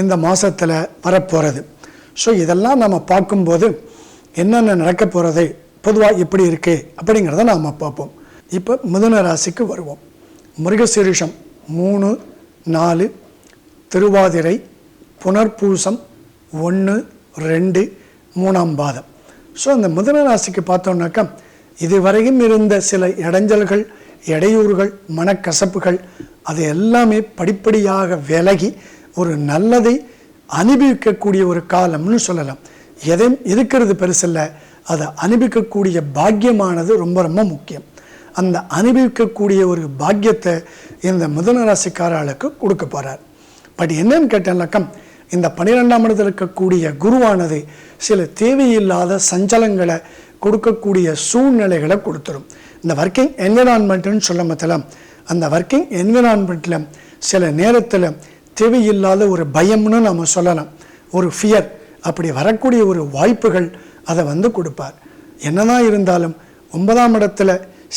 இந்த மாதத்தில் வரப்போகிறது ஸோ இதெல்லாம் நம்ம பார்க்கும்போது என்னென்ன நடக்க போகிறது பொதுவாக எப்படி இருக்குது அப்படிங்கிறத நாம் பார்ப்போம். இப்போ மிதுன ராசிக்கு வருவோம். மிருகசீரிஷம் மூணு நாலு திருவாதிரை புனர்பூசம் ஒன்று ரெண்டு மூணாம் பாதம். ஸோ அந்த மிதுன ராசிக்கு பார்த்தோம்னாக்கா இதுவரையும் இருந்த சில இடைஞ்சல்கள் இடையூறுகள் மனக்கசப்புகள் அது எல்லாமே படிப்படியாக விலகி ஒரு நல்லதை அனுபவிக்கக்கூடிய ஒரு காலம்னு சொல்லலாம். எதையும் இருக்கிறது பெருசில்ல அதை அனுபவிக்கக்கூடிய பாக்கியமானது ரொம்ப ரொம்ப முக்கியம். அந்த அனுபவிக்கக்கூடிய ஒரு பாக்கியத்தை இந்த மிதுன ராசிக்காரர்களுக்கு கொடுக்க போகிறார் பட் என்னன்னு கேட்டேன்னாக்கம் இந்த பன்னிரெண்டாம் இடத்தில் இருக்கக்கூடிய குருவானது சில தேவையில்லாத சஞ்சலங்களை கொடுக்கக்கூடிய சூழ்நிலைகளை கொடுத்துரும். இந்த ஒர்க்கிங் என்விரான்மெண்ட்டுன்னு சொல்ல மத்தில அந்த ஒர்க்கிங் என்விரான்மெண்ட்டில் சில நேரத்தில் தேவையில்லாத ஒரு பயம்னு நம்ம சொல்லலாம். ஒரு ஃபியர் அப்படி வரக்கூடிய ஒரு வாய்ப்புகள் அதை வந்து கொடுப்பார். என்னதான் இருந்தாலும் ஒன்பதாம் இடத்துல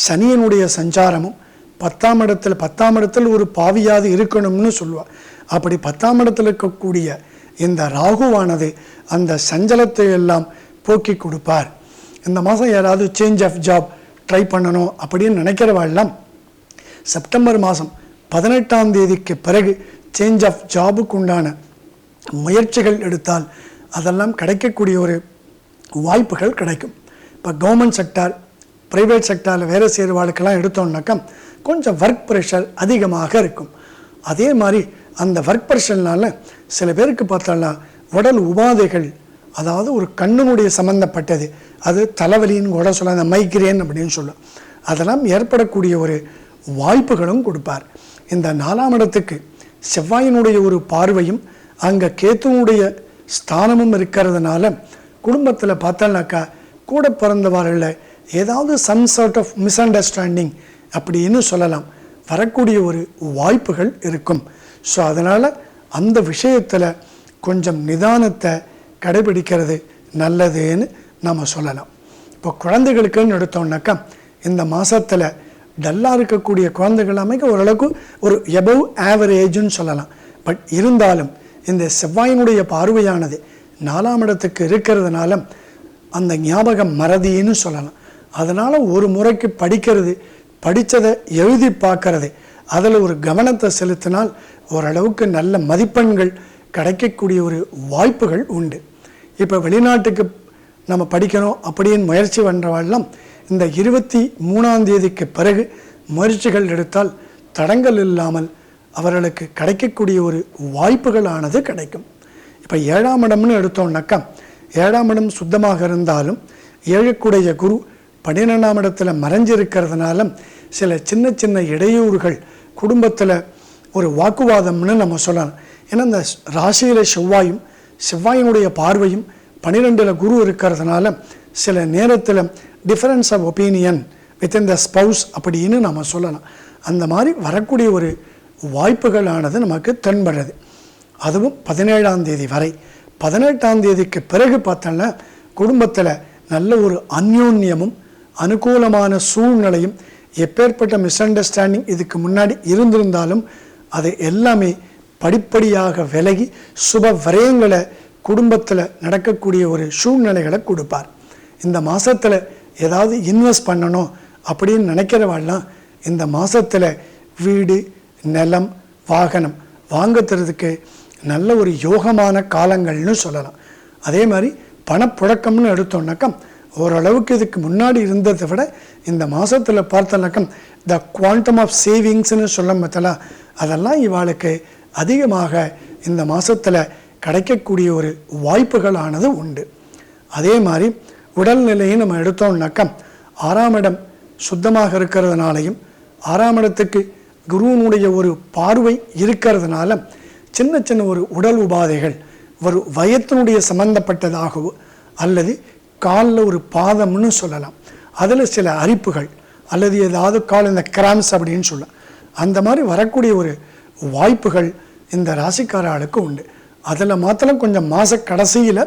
சனியனுடைய சஞ்சாரமும் பத்தாம் இடத்துல பத்தாம் இடத்துல ஒரு பாவியாது இருக்கணும்னு சொல்லுவார். அப்படி பத்தாம் இடத்துல இருக்கக்கூடிய இந்த ராகுவானது அந்த சஞ்சலத்தை எல்லாம் போக்கி கொடுப்பார். இந்த மாதம் யாராவது சேஞ்ச் ஆஃப் ஜாப் ட்ரை பண்ணணும் அப்படின்னு நினைக்கிறவாள்லாம் செப்டம்பர் மாதம் பதினெட்டாம் தேதிக்கு பிறகு சேஞ்ச் ஆஃப் ஜாபுக்கு உண்டான முயற்சிகள் எடுத்தால் அதெல்லாம் கிடைக்கக்கூடிய ஒரு வாய்ப்புகள் கிடைக்கும். இப்போ கவர்மெண்ட் செக்டார் ப்ரைவேட் செக்டாரில் வேலை செய்கிறவாளுக்கெல்லாம் எடுத்தோம்னாக்கா கொஞ்சம் ஒர்க் ப்ரெஷர் அதிகமாக இருக்கும். அதே மாதிரி அந்த ஒர்க் ப்ரெஷர்னால சில பேருக்கு பார்த்தோம்னா உடல் உபாதைகள் அதாவது ஒரு கண்ணினுடைய சம்மந்தப்பட்டது அது தலைவலின்னு கூட சொல்லலாம் அந்த மைக்ரேன் அப்படின்னு சொல்லும். அதெல்லாம் ஏற்படக்கூடிய ஒரு வாய்ப்புகளும் கொடுப்பார். இந்த நாலாம் இடத்துக்கு செவ்வாயினுடைய ஒரு பார்வையும் அங்கே கேத்துவனுடைய ஸ்தானமும் இருக்கிறதுனால குடும்பத்தில் பார்த்தோம்னாக்கா கூட பிறந்தவர்களில் ஏதாவது some sort of misunderstanding அப்படின்னு சொல்லலாம். வரக்கூடிய ஒரு வாய்ப்புகள் இருக்கும். ஸோ அதனால் அந்த விஷயத்தில் கொஞ்சம் நிதானத்தை கடைபிடிக்கிறது நல்லதுன்னு நம்ம சொல்லலாம். இப்போ குழந்தைகளுக்குன்னு எடுத்தோம்னாக்கா இந்த மாதத்தில் டல்லாக இருக்கக்கூடிய குழந்தைகள் அமைக்க ஓரளவுக்கு ஒரு எபவ் ஆவரேஜ்னு சொல்லலாம். பட் இருந்தாலும் இந்த செவ்வாயினுடைய பார்வையானது நாலாம் இடத்துக்கு இருக்கிறதுனால அந்த ஞாபகம் மறதின்னு சொல்லலாம். அதனால் ஒரு முறைக்கு படிக்கிறது படித்ததை எழுதி பார்க்கறது அதில் ஒரு கவனத்தை செலுத்தினால் ஓரளவுக்கு நல்ல மதிப்பெண்கள் கிடைக்கக்கூடிய ஒரு வாய்ப்புகள் உண்டு. இப்போ வெளிநாட்டுக்கு நம்ம படிக்கணும் அப்படின்னு முயற்சி பண்ணுறவாள்லாம் இந்த இருபத்தி மூணாம் தேதிக்கு பிறகு முயற்சிகள் எடுத்தால் தடங்கள் இல்லாமல் அவர்களுக்கு கிடைக்கக்கூடிய ஒரு வாய்ப்புகளானது கிடைக்கும். இப்போ ஏழாம் இடம்னு எடுத்தோம்னாக்கா ஏழாம் இடம் சுத்தமாக இருந்தாலும் ஏழுக்குடைய குரு பன்னிரெண்டாம் இடத்துல மறைஞ்சிருக்கிறதுனால சில சின்ன சின்ன இடையூறுகள் குடும்பத்தில் ஒரு வாக்குவாதம்னு நம்ம சொல்லலாம். ஏன்னா இந்த ராசியில் செவ்வாயும் செவ்வாயினுடைய பார்வையும் பன்னிரெண்டில் குரு இருக்கிறதுனால சில நேரத்தில் difference of opinion within the spouse அப்படின்னு நம்ம சொல்லலாம். அந்த மாதிரி வரக்கூடிய ஒரு வாய்ப்புகளானது நமக்கு தென்படுறது அதுவும் பதினேழாம் தேதி வரை. பதினெட்டாம் தேதிக்கு பிறகு பார்த்தோம்னா குடும்பத்தில் நல்ல ஒரு அந்யோன்யமும் அனுகூலமான சூழ்நிலையும் எப்பேற்பட்ட மிஸ் அண்டர்ஸ்டாண்டிங் இதுக்கு முன்னாடி இருந்திருந்தாலும் அது எல்லாமே படிப்படியாக விலகி சுப விரயங்களை குடும்பத்தில் நடக்கக்கூடிய ஒரு சூழ்நிலைகளை கொடுப்பார். இந்த மாதத்தில் ஏதாவது இன்வெஸ்ட் பண்ணணும் அப்படின்னு நினைக்கிறவாள்லாம் இந்த மாதத்தில் வீடு நிலம் வாகனம் வாங்கத்துறதுக்கு நல்ல ஒரு யோகமான காலங்கள்னு சொல்லலாம். அதே மாதிரி பணப்புழக்கம்னு எடுத்தோம்னாக்கா ஓரளவுக்கு இதுக்கு முன்னாடி இருந்ததை விட இந்த மாதத்தில் பார்த்தோம்னாக்கம் த குவாண்டம் ஆஃப் சேவிங்ஸ்னு சொல்ல பார்த்தல அதெல்லாம் இவாளுக்கு அதிகமாக இந்த மாதத்தில் கிடைக்கக்கூடிய ஒரு வாய்ப்புகளானது உண்டு. அதே மாதிரி உடல்நிலையை நம்ம எடுத்தோம்னாக்கா ஆறாம் இடம் சுத்தமாக இருக்கிறதுனாலையும் ஆறாம் இடத்துக்கு குருவனுடைய ஒரு பார்வை இருக்கிறதுனால சின்ன சின்ன ஒரு உடல் உபாதைகள் ஒரு வயத்தினுடைய சம்பந்தப்பட்டதாகவோ அல்லது காலில் ஒரு பாதம்னு சொல்லலாம். அதில் சில அரிப்புகள் அல்லது ஏதாவது கால் இந்த கிராம்ஸ் அப்படின்னு சொல்லலாம். அந்த மாதிரி வரக்கூடிய ஒரு வாய்ப்புகள் இந்த ராசிக்காரர்களுக்கு உண்டு. அதில் மாத்திரம் கொஞ்சம் மாத கடைசியில்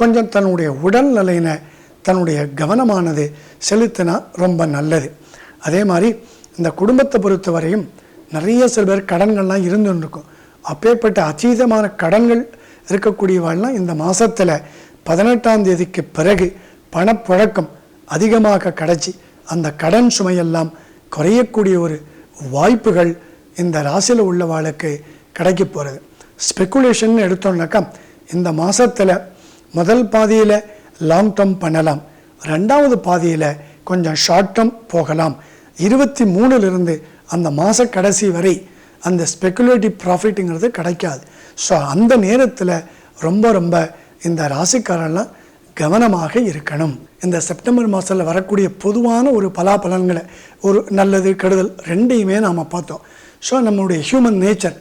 கொஞ்சம் தன்னுடைய உடல் நிலையினை தன்னுடைய கவனமானது செலுத்தினா ரொம்ப நல்லது. அதே மாதிரி இந்த குடும்பத்தை பொறுத்த வரையும் நிறைய சில பேர் கடன்கள்லாம் இருந்துன்னு இருக்கும் அப்பேற்பட்ட அதீதமான கடன்கள் இருக்கக்கூடியவாள்லாம் இந்த மாதத்தில் பதினெட்டாம் தேதிக்கு பிறகு பணப்புழக்கம் அதிகமாக கிடைச்சி அந்த கடன் சுமையெல்லாம் குறையக்கூடிய ஒரு வாய்ப்புகள் இந்த ராசியில் உள்ளவாளுக்கு கிடைக்க போகிறது ஸ்பெக்குலேஷன் எடுத்தோம்னாக்கா இந்த மாதத்தில் முதல் பாதியில் லாங் டேர்ம் பண்ணலாம். ரெண்டாவது பாதியில் கொஞ்சம் ஷார்ட் டேர்ம் போகலாம். இருபத்தி மூணுலேருந்து அந்த மாத கடைசி வரை அந்த ஸ்பெக்குலேட்டிவ் ப்ராஃபிட்டுங்கிறது கிடைக்காது. ஸோ அந்த நேரத்தில் ரொம்ப ரொம்ப இந்த ராசிக்காரெல்லாம் கவனமாக இருக்கணும். இந்த செப்டம்பர் மாதத்தில் வரக்கூடிய பொதுவான ஒரு பலாபலன்களை ஒரு நல்லது கெடுதல் ரெண்டையுமே நாம் பார்த்தோம். ஸோ நம்மளுடைய ஹியூமன் நேச்சர்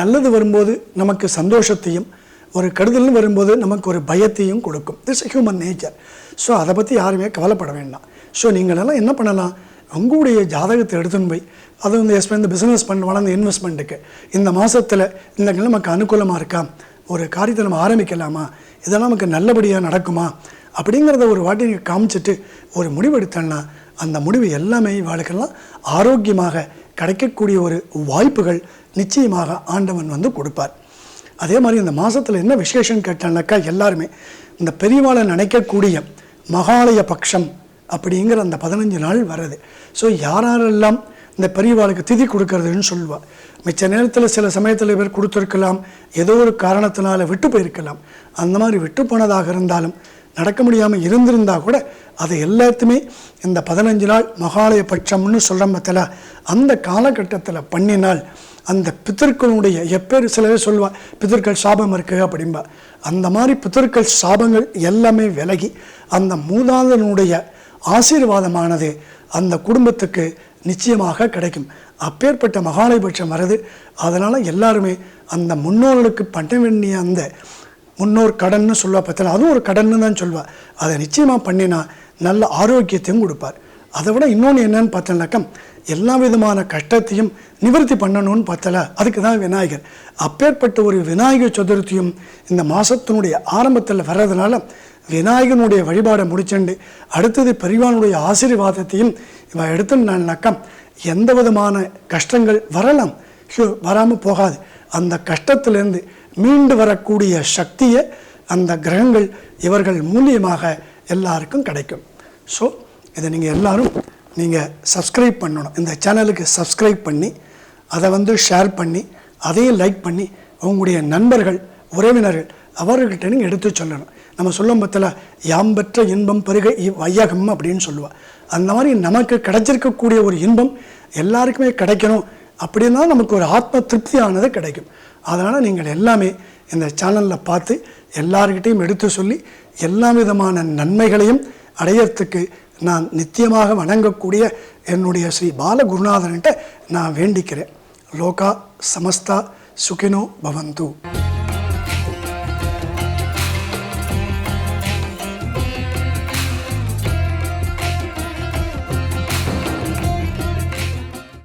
நல்லது வரும்போது நமக்கு சந்தோஷத்தையும் ஒரு கெடுதல்னு வரும்போது நமக்கு ஒரு பயத்தையும் கொடுக்கும். திஸ் ஹியூமன் நேச்சர் ஸோ அதை பற்றி யாருமே கவலைப்பட வேண்டாம். ஸோ நீங்களெல்லாம் என்ன பண்ணலாம்? உங்களுடைய ஜாதகத்தை எடுத்துன்னு போய் அது வந்து எஸ்பெண்ட் இந்த பிஸ்னஸ் பண்ண வளர்ந்த இன்வெஸ்ட்மெண்ட்டுக்கு இந்த மாதத்தில் இந்த நமக்கு அனுகூலமாக இருக்கா? ஒரு காரியத்தை நம்ம ஆரம்பிக்கலாமா? இதெல்லாம் நமக்கு நல்லபடியாக நடக்குமா? அப்படிங்கிறத ஒரு வாட்டி நீங்கள் காமிச்சிட்டு ஒரு முடிவு எடுத்தோன்னா அந்த முடிவு எல்லாமே வாழ்க்கெல்லாம் ஆரோக்கியமாக கிடைக்கக்கூடிய ஒரு வாய்ப்புகள் நிச்சயமாக ஆண்டவன் வந்து கொடுப்பார். அதே மாதிரி இந்த மாதத்தில் என்ன விசேஷம் கேட்டானாக்கா எல்லாருமே இந்த பெரியவாளை நினைக்கக்கூடிய மகாலய பட்சம் அப்படிங்கிற அந்த பதினஞ்சு நாள் வருது ஸோ யாரெல்லாம் இந்த பெரியவாளுக்கு திதி கொடுக்கறதுன்னு சொல்லுவாள் மிச்ச நேரத்தில் சில சமயத்தில் இவர் கொடுத்துருக்கலாம் ஏதோ ஒரு காரணத்தினால விட்டு போயிருக்கலாம். அந்த மாதிரி விட்டு போனதாக இருந்தாலும் நடக்க முடியாமல் இருந்திருந்தா கூட அதை எல்லாத்தையுமே இந்த பதினஞ்சு நாள் மகாலய பட்சம்னு சொல்கிற மத்தில அந்த காலகட்டத்தில் பண்ணினால் அந்த பித்தர்களுடைய எப்பேர் சிலவே பேர் சொல்லுவா பித்தர்கள் சாபம் இருக்குது அப்படிம்பா. அந்த மாதிரி பித்தர்கள் சாபங்கள் எல்லாமே விலகி அந்த மூதாதனுடைய ஆசீர்வாதமானது அந்த குடும்பத்துக்கு நிச்சயமாக கிடைக்கும். அப்பேற்பட்ட மகாலயபட்சம் வருது. அதனால் எல்லாருமே அந்த முன்னோர்களுக்கு பண்ண வேண்டிய அந்த முன்னோர் கடன்னு சொல்லுவா பார்த்தா அதுவும் ஒரு கடன்னு தான் சொல்லுவா. அதை நிச்சயமாக பண்ணினா நல்ல ஆரோக்கியத்தையும் கொடுப்பார். அதை விட இன்னொன்று என்னன்னு பார்த்தோம்னாக்கா எல்லா விதமான கஷ்டத்தையும் நிவர்த்தி பண்ணணும்னு பார்த்தல அதுக்கு தான் விநாயகர். அப்பேற்பட்ட ஒரு விநாயகர் சதுர்த்தியும் இந்த மாதத்தினுடைய ஆரம்பத்தில் வர்றதுனால விநாயகனுடைய வழிபாடை முடிச்சுண்டு அடுத்தது பெரியவானுடைய ஆசீர்வாதத்தையும் இவன் எடுத்துனாக்கா எந்த விதமான கஷ்டங்கள் வரலாம். வராமல் போகாது. அந்த கஷ்டத்துலேருந்து மீண்டு வரக்கூடிய சக்தியை அந்த கிரகங்கள் இவர்கள் மூலியமாக எல்லாருக்கும் கிடைக்கும். ஸோ இதை நீங்கள் எல்லாரும் நீங்கள் சப்ஸ்கிரைப் பண்ணணும். இந்த சேனலுக்கு சப்ஸ்கிரைப் பண்ணி அதை வந்து ஷேர் பண்ணி அதையும் லைக் பண்ணி உங்களுடைய நண்பர்கள் உறவினர்கள் அவர்கள்ட்ட நீங்கள் எடுத்து சொல்லணும். நம்ம சொல்லும் பத்தில் யாம் பெற்ற இன்பம் பெருக வையகம் அப்படின்னு சொல்லுவா. அந்த மாதிரி நமக்கு கிடைச்சிருக்கக்கூடிய ஒரு இன்பம் எல்லாருக்குமே கிடைக்கணும் அப்படின்னா நமக்கு ஒரு ஆத்ம திருப்தியானது கிடைக்கும். அதனால் நீங்கள் எல்லாமே இந்த சேனலில் பார்த்து எல்லார்கிட்டையும் எடுத்து சொல்லி எல்லா விதமான நன்மைகளையும் அடையறதுக்கு நான் நித்தியமாக வணங்கக்கூடிய என்னுடைய ஸ்ரீ பாலகுருநாதன்கிட்ட நான் வேண்டிக்கிறேன். லோகா சமஸ்தா சுகினோ பவந்து.